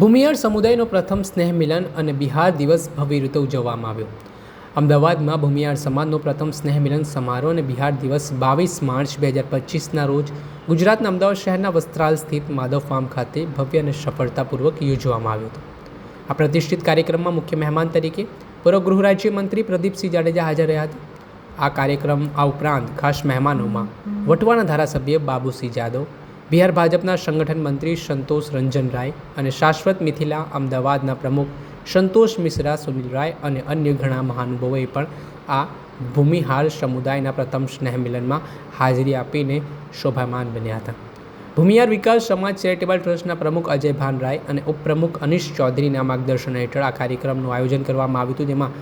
ભૂમિયાળ સમુદાયનો પ્રથમ સ્નેહ મિલન અને બિહાર દિવસ ભવ્ય રીતે ઉજવવામાં આવ્યો. અમદાવાદમાં ભૂમિયાળ સમાજનો પ્રથમ સ્નેહ મિલન સમારોહ અને બિહાર દિવસ બાવીસ માર્ચ બે હજાર પચીસના રોજ ગુજરાતના અમદાવાદ શહેરના વસ્ત્રાલ સ્થિત માધવ ફાર્મ ખાતે ભવ્ય અને સફળતાપૂર્વક યોજવામાં આવ્યો હતો. આ પ્રતિષ્ઠિત કાર્યક્રમમાં મુખ્ય મહેમાન તરીકે પૂર્વ ગૃહ રાજ્યમંત્રી પ્રદીપસિંહ જાડેજા હાજર રહ્યા હતા. આ કાર્યક્રમ આ ઉપરાંત ખાસ મહેમાનોમાં વટવાના ધારાસભ્ય બાબુસિંહ જાદવ બિહાર ભાજપના સંગઠન મંત્રી સંતોષ રંજન રાય અને શાશ્વત મિથિલા અમદાવાદના પ્રમુખ સંતોષ મિશ્રા સુનિલ રાય અને અન્ય ઘણા મહાનુભાવોએ પણ આ ભૂમિહાર સમુદાયના પ્રથમ સ્નેહ મિલનમાં હાજરી આપીને શોભામાન બન્યા હતા. ભૂમિહાર વિકાસ સમાજ ચેરિટેબલ ટ્રસ્ટના પ્રમુખ અજય ભાન રાય અને ઉપપ્રમુખ અનિશ ચૌધરીના માર્ગદર્શન હેઠળ આ કાર્યક્રમનું આયોજન કરવામાં આવ્યું હતું, જેમાં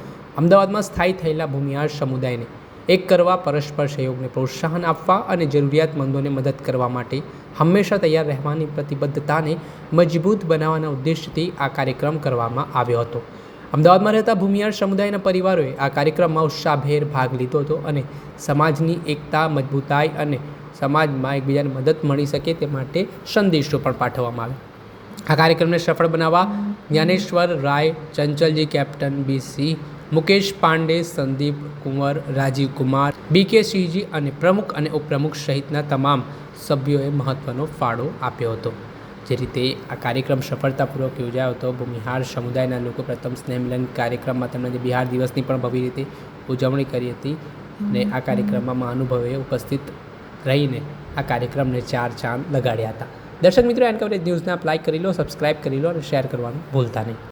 અમદાવાદમાં સ્થાયી થયેલા ભૂમિહાર સમુદાયને એક કરવા, પરસ્પર સહયોગને પ્રોત્સાહન આપવા અને જરૂરિયાતમંદોને મદદ કરવા માટે હંમેશા તૈયાર રહેવાની પ્રતિબદ્ધતાને મજબૂત બનાવવાના ઉદ્દેશથી આ કાર્યક્રમ કરવામાં આવ્યો હતો. અમદાવાદમાં રહેતા ભૂમિયાર સમુદાયના પરિવારોએ આ કાર્યક્રમમાં ઉત્સાહભેર ભાગ લીધો હતો અને સમાજની એકતા, મજબૂતાઈ અને સમાજમાં એકબીજાને મદદ મળી શકે તે માટે સંદેશો પણ પાઠવવામાં આવ્યો. આ કાર્યક્રમને સફળ બનાવવા Gyaneshwar Rai, Chanchalji, captain BC Mukesh Pandey, Sandeep Kunwar, Rajeev Kumar B K Singhji અને પ્રમુખ અને ઉપપ્રમુખ સહિતના તમામ સભ્યોએ મહત્ત્વનો ફાળો આપ્યો હતો. જે રીતે આ કાર્યક્રમ સફળતાપૂર્વક યોજાયો હતો, ભૂમિહાર સમુદાયના લોકો પ્રથમ સ્નેહમિલન કાર્યક્રમમાં તેમણે જે બિહાર દિવસની પણ ભવ્ય રીતે ઉજવણી કરી હતી અને આ કાર્યક્રમમાં મહાનુભાવોએ ઉપસ્થિત રહીને આ કાર્યક્રમને ચાર ચાંદ લગાડ્યા હતા. દર્શક મિત્રો, એન કવરેજ ન્યૂઝને આપ લાઈક કરી લો, સબસ્ક્રાઇબ કરી લો અને શેર કરવાનું ભૂલતા નહીં.